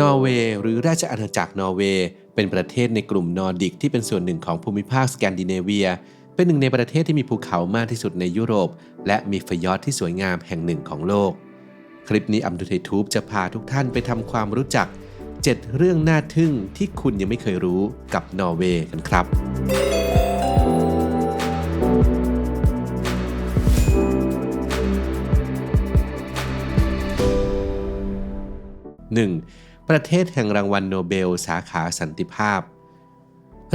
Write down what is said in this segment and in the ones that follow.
นอร์เวย์หรือราชอาณาจักรนอร์เวย์เป็นประเทศในกลุ่มนอร์ดิกที่เป็นส่วนหนึ่งของภูมิภาคสแกนดิเนเวีย เป็นหนึ่งในประเทศที่มีภูเขามากที่สุดในยุโรป และมีฟยอร์ดที่สวยงามแห่งหนึ่งของโลก คลิปนี้อัมดูเททูบจะพาทุกท่านไปทำความรู้จัก 7 เรื่องน่าทึ่งที่คุณยังไม่เคยรู้กับนอร์เวย์กันครับ 1. ประเทศแห่งรางวัลโนเบล สาขาสันติภาพ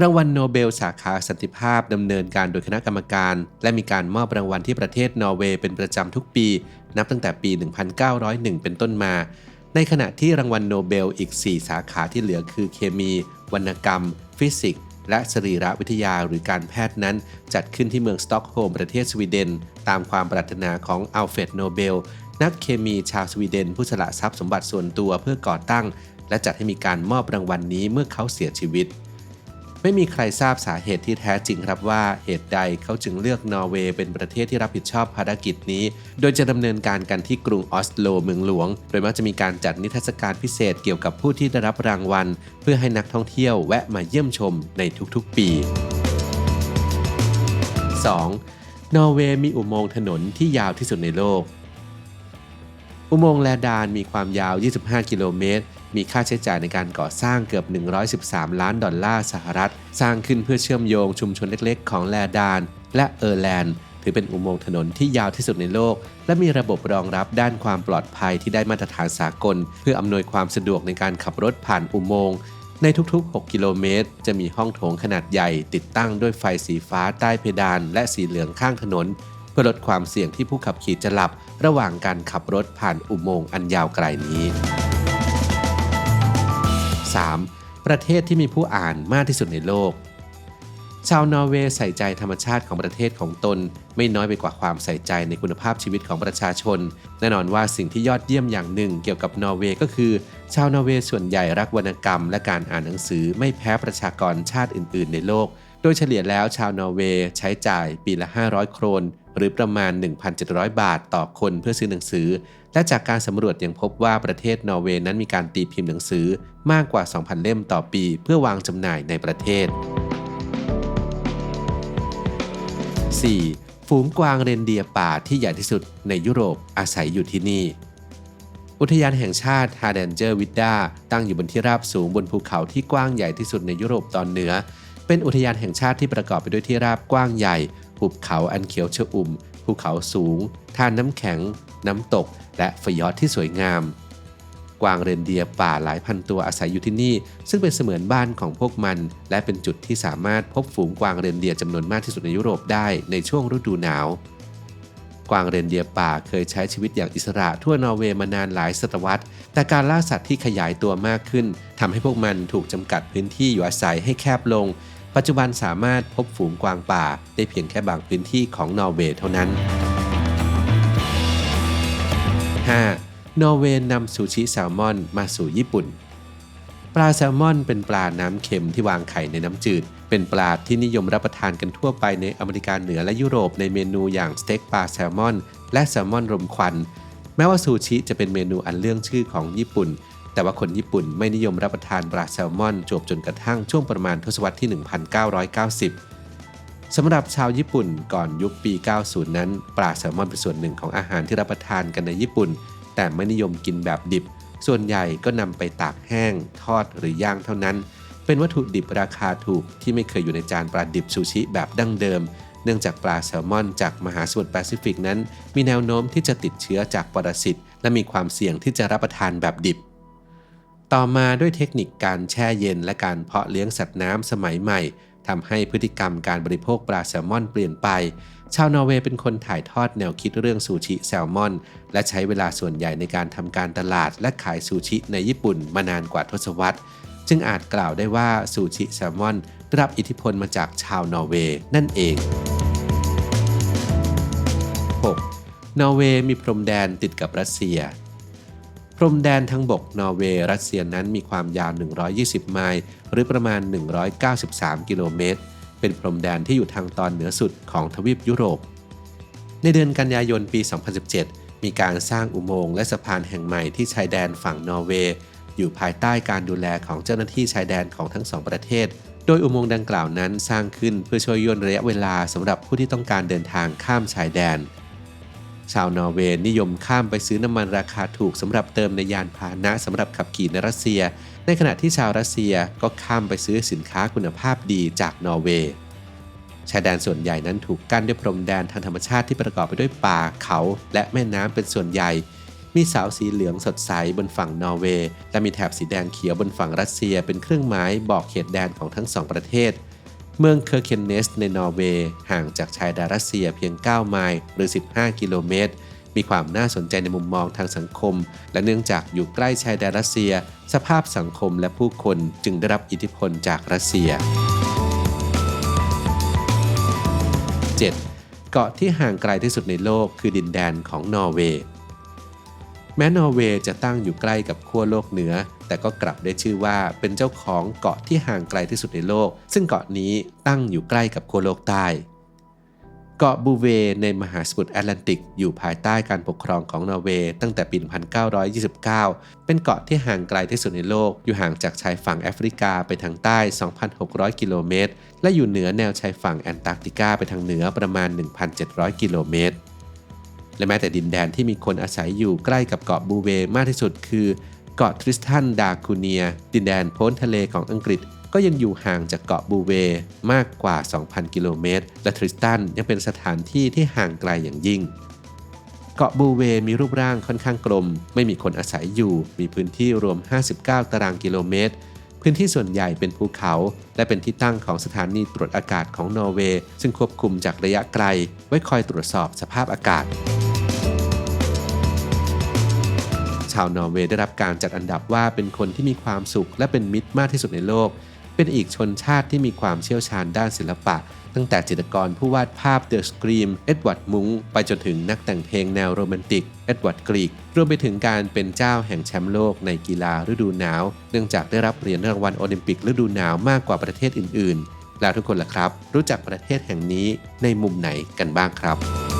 รางวัลโนเบล สาขาสันติภาพดำเนินการโดยคณะกรรมการ และมีการมอบรางวัลที่ประเทศนอร์เวย์เป็นประจำทุกปี นับตั้งแต่ปี 1901 เป็นต้นมา ในขณะที่รางวัลโนเบลอีก 4 สาขาที่เหลือคือเคมี วรรณกรรม ฟิสิกส์และสรีรวิทยาหรือการแพทย์นั้น จัดขึ้นที่เมืองสต็อกโฮล์มประเทศสวีเดน ตามความปรารถนาของอัลเฟรดโนเบล นักเคมีชาวสวีเดนผู้สละทรัพย์สมบัติส่วนตัวเพื่อก่อตั้ง และจัดให้มีการมอบรางวัลนนี้เมื่อเขาเสียชีวิต ไม่มีใครทราบสาเหตุที่แท้จริงครับว่าเหตุใดเขาจึงเลือกนอร์เวย์เป็นประเทศที่รับผิดชอบภารกิจนี้ โดยจะดำเนินการกันที่กรุงออสโลเมืองหลวง โดยมักจะมีการจัดนิทรรศการพิเศษเกี่ยวกับผู้ที่ได้รับรางวัล เพื่อให้นักท่องเที่ยวแวะมาเยี่ยมชมในทุกๆ ปี 2. นอร์เวย์มีอุโมงค์ถนนที่ยาวที่สุดในโลก อุโมงค์แลดานมีความยาว 25 กิโลเมตร มีค่าใช้จ่ายในการก่อสร้างเกือบ 113 ล้านดอลลาร์สหรัฐ สร้างขึ้นเพื่อเชื่อมโยงชุมชนเล็กๆ ของแลดาน และเออร์แลนด์ ถือเป็นอุโมงค์ถนนที่ยาวที่สุดในโลก และมีระบบรองรับด้านความปลอดภัยที่ได้มาตรฐานสากล เพื่ออำนวยความสะดวกในการขับรถผ่านอุโมงค์ในทุกๆ 6 กิโลเมตร จะมีห้องโถงขนาดใหญ่ ติดตั้งด้วยไฟสีฟ้าใต้เพดาน และสีเหลืองข้างถนน เพื่อลดความเสี่ยงที่ผู้ขับขี่จะหลับ ระหว่างการขับรถผ่านอุโมงค์อันยาวไกลนี้ 3. ประเทศที่มีผู้อ่านมากที่สุดในโลก ชาวนอร์เวย์ใส่ใจธรรมชาติของประเทศของตน ไม่น้อยไปกว่าความใส่ใจในคุณภาพชีวิตของประชาชน แน่นอนว่าสิ่งที่ยอดเยี่ยมอย่างหนึ่งเกี่ยวกับนอร์เวย์ก็คือ ชาวนอร์เวย์ส่วนใหญ่รักวรรณกรรม และการอ่านหนังสือไม่แพ้ประชากรชาติอื่น ๆ ในโลก โดยเฉลี่ยแล้วชาวนอร์เวย์ใช้จ่ายปีละ 500 โครน หรือประมาณ 1,700 บาทต่อคนเพื่อซื้อหนังสือ และจากการสำรวจยังพบว่าประเทศนอร์เวย์นั้นมีการตีพิมพ์หนังสือมากกว่า 2,000 เล่มต่อปี เพื่อวางจำหน่ายในประเทศ 4. ฝูงกวางเรนเดียป่าที่ใหญ่ที่สุดในยุโรปอาศัยอยู่ที่นี่ อุทยานแห่งชาติฮาร์เดนเจอร์วิดดาตั้งอยู่บนที่ราบสูงบนภูเขาที่กว้างใหญ่ที่สุดในยุโรปตอนเหนือ เป็นอุทยานแห่งชาติที่ประกอบไปด้วยที่ราบกว้างใหญ่ หุบเขาอันเขียวชอุ่ม ภูเขาสูงท่าน้ำแข็ง น้ำตก และฟยอดที่สวยงาม กวางเรนเดียร์ป่าหลายพันตัวอาศัยอยู่ที่นี่ ซึ่งเป็นเสมือนบ้านของพวกมัน และเป็นจุดที่สามารถพบฝูงกวางเรนเดียร์จำนวนมากที่สุดในยุโรปได้ในช่วงฤดูหนาว กวางเรนเดียร์ป่าเคยใช้ชีวิตอย่างอิสระทั่วนอร์เวย์มานานหลายศตวรรษ แต่การล่าสัตว์ที่ขยายตัวมากขึ้นทำให้พวกมันถูกจำกัดพื้นที่อยู่อาศัยให้แคบลง ปัจจุบันสามารถพบฝูงกวางป่า ได้เพียงแค่บางพื้นที่ของนอร์เวย์เท่านั้น 5. นอร์เวย์นำซูชิแซลมอนมาสู่ญี่ปุ่น ปลาแซลมอนเป็นปลาน้ำเค็มที่วางไข่ในน้ำจืด เป็นปลาที่นิยมรับประทานกันทั่วไปในอเมริกาเหนือและยุโรปในเมนูอย่างสเต็กปลาแซลมอน และแซลมอนรมควัน แม้ว่าซูชิจะเป็นเมนูอันเรื่องชื่อของญี่ปุ่น แต่ว่าคนญี่ปุ่นไม่นิยมรับประทานปลาแซลมอนจบจนกระทั่งช่วงประมาณทศวรรษที่ 1990 สำหรับชาวญี่ปุ่นก่อนยุคปี 90 นั้น ปลาแซลมอนเป็นส่วนหนึ่งของอาหารที่รับประทานกันในญี่ปุ่น แต่ไม่นิยมกินแบบดิบ ส่วนใหญ่ก็นำไปตากแห้ง ทอดหรือย่างเท่านั้น เป็นวัตถุดิบราคาถูกที่ไม่เคยอยู่ในจานปลาดิบซูชิแบบดั้งเดิม เนื่องจากปลาแซลมอนจากมหาสมุทรแปซิฟิกนั้น มีแนวโน้มที่จะติดเชื้อจากปรสิตและมีความเสี่ยงที่จะรับประทานแบบดิบ ต่อมาด้วยเทคนิคการแช่เย็นและการเพาะเลี้ยงสัตว์น้ำสมัยใหม่ทำให้พฤติกรรมการบริโภคปลาแซลมอนเปลี่ยนไป ชาวนอร์เวย์เป็นคนถ่ายทอดแนวคิดเรื่องซูชิแซลมอน และใช้เวลาส่วนใหญ่ในการทำการตลาดและขายซูชิในญี่ปุ่นมานานกว่าทศวรรษ จึงอาจกล่าวได้ว่าซูชิแซลมอนได้รับอิทธิพลมาจากชาวนอร์เวย์นั่นเอง 6. นอร์เวย์มีพรมแดนติดกับรัสเซีย รมแดนทางบกนอร์เวย์รัสเซียนั้นมีความยาว 120 ไมล์หรือประมาณ 193 กิโลเมตร เป็นพรมแดนที่อยู่ทางตอนเหนือสุดของทวีปยุโรป ในเดือนกันยายนปี 2017 มีการสร้างอุโมงค์และสะพานแห่งใหม่ที่ชายแดนฝั่งนอร์เวย์ อยู่ภายใต้การดูแลของเจ้าหน้าที่ชายแดนของทั้งสองประเทศ โดยอุโมงค์ดังกล่าวนั้นสร้างขึ้นเพื่อช่วยย่นระยะเวลาสำหรับผู้ที่ต้องการเดินทางข้ามชายแดน ชาวนอร์เวย์นิยมข้ามไปซื้อน้ำมันราคาถูกสำหรับเติมในยานพาหนะสำหรับขับขี่ในรัสเซีย ในขณะที่ชาวรัสเซียก็ข้ามไปซื้อสินค้าคุณภาพดีจากนอร์เวย์ชายแดนส่วนใหญ่นั้นถูกกั้นด้วยพรมแดนทางธรรมชาติที่ประกอบไปด้วยป่าเขาและแม่น้ำเป็นส่วนใหญ่ มีเสาสีเหลืองสดใสบนฝั่งนอร์เวย์และมีแถบสีแดงเขียวบนฝั่งรัสเซียเป็นเครื่องหมายบอกเขตแดนของทั้งสองประเทศ เมืองเคอร์เคนเนสในนอร์เวย์ห่างจากชายแดนรัสเซียเพียง 9 ไมล์หรือ 15 กิโลเมตร มีความน่าสนใจในมุมมองทางสังคม และเนื่องจากอยู่ใกล้ชายแดนรัสเซีย สภาพสังคมและผู้คนจึงได้รับอิทธิพลจากรัสเซีย 7. เกาะที่ห่างไกลที่สุดในโลกคือดินแดนของนอร์เวย์แม้นอร์เวย์จะตั้งอยู่ใกล้กับขั้วโลกเหนือ แต่ก็กลับได้ชื่อว่าเป็นเจ้าของเกาะที่ห่างไกลที่สุดในโลก ซึ่งเกาะนี้ตั้งอยู่ใกล้กับขั้วโลกใต้เกาะบูเวในมหาสมุทรแอตแลนติก อยู่ภายใต้การปกครองของนอร์เวย์ตั้งแต่ปี 1929 เป็นเกาะที่ห่างไกลที่สุดในโลก อยู่ห่างจากชายฝั่งแอฟริกาไปทางใต้ 2,600 กิโลเมตร และอยู่เหนือแนวชายฝั่งแอนตาร์กติกาไปทางเหนือประมาณ 1,700 กิโลเมตร และแม้แต่ดินแดนที่มีคนอาศัยอยู่ใกล้กับเกาะบูเวมากที่สุดคือ เกาะทริสตันดาคูเนีย ดินแดนพ้นทะเลของอังกฤษ ก็ยังอยู่ห่างจากเกาะบูเวมากกว่า 2,000 กิโลเมตร และทริสตันยังเป็นสถานที่ที่ห่างไกลอย่างยิ่งเกาะบูเวมีรูปร่างค่อนข้างกลม ไม่มีคนอาศัยอยู่ มีพื้นที่รวม 59 ตารางกิโลเมตร พื้นที่ส่วนใหญ่เป็นภูเขา และเป็นที่ตั้งของสถานีตรวจอากาศของนอร์เวย์ ซึ่งควบคุมจากระยะไกล ไว้คอยตรวจสอบสภาพอากาศ ชาวนอร์เวย์ได้รับการจัดอันดับว่าเป็นคนที่มีความสุขและเป็นมิตรมากที่สุดในโลก เป็นอีกชนชาติที่มีความเชี่ยวชาญด้านศิลปะ ตั้งแต่จิตรกรผู้วาดภาพเดอะสกรีมเอ็ดวัร์ดมุงไปจนถึงนักแต่งเพลงแนวโรแมนติกเอ็ดวัร์ดกรีกรวมไปถึงการเป็นเจ้าแห่งแชมป์โลกในกีฬาฤดูหนาว เนื่องจากได้รับเหรียญรางวัลโอลิมปิกฤดูหนาวมากกว่าประเทศอื่น ๆ แล้วทุกคนล่ะครับ รู้จักประเทศแห่งนี้ในมุมไหนกันบ้างครับ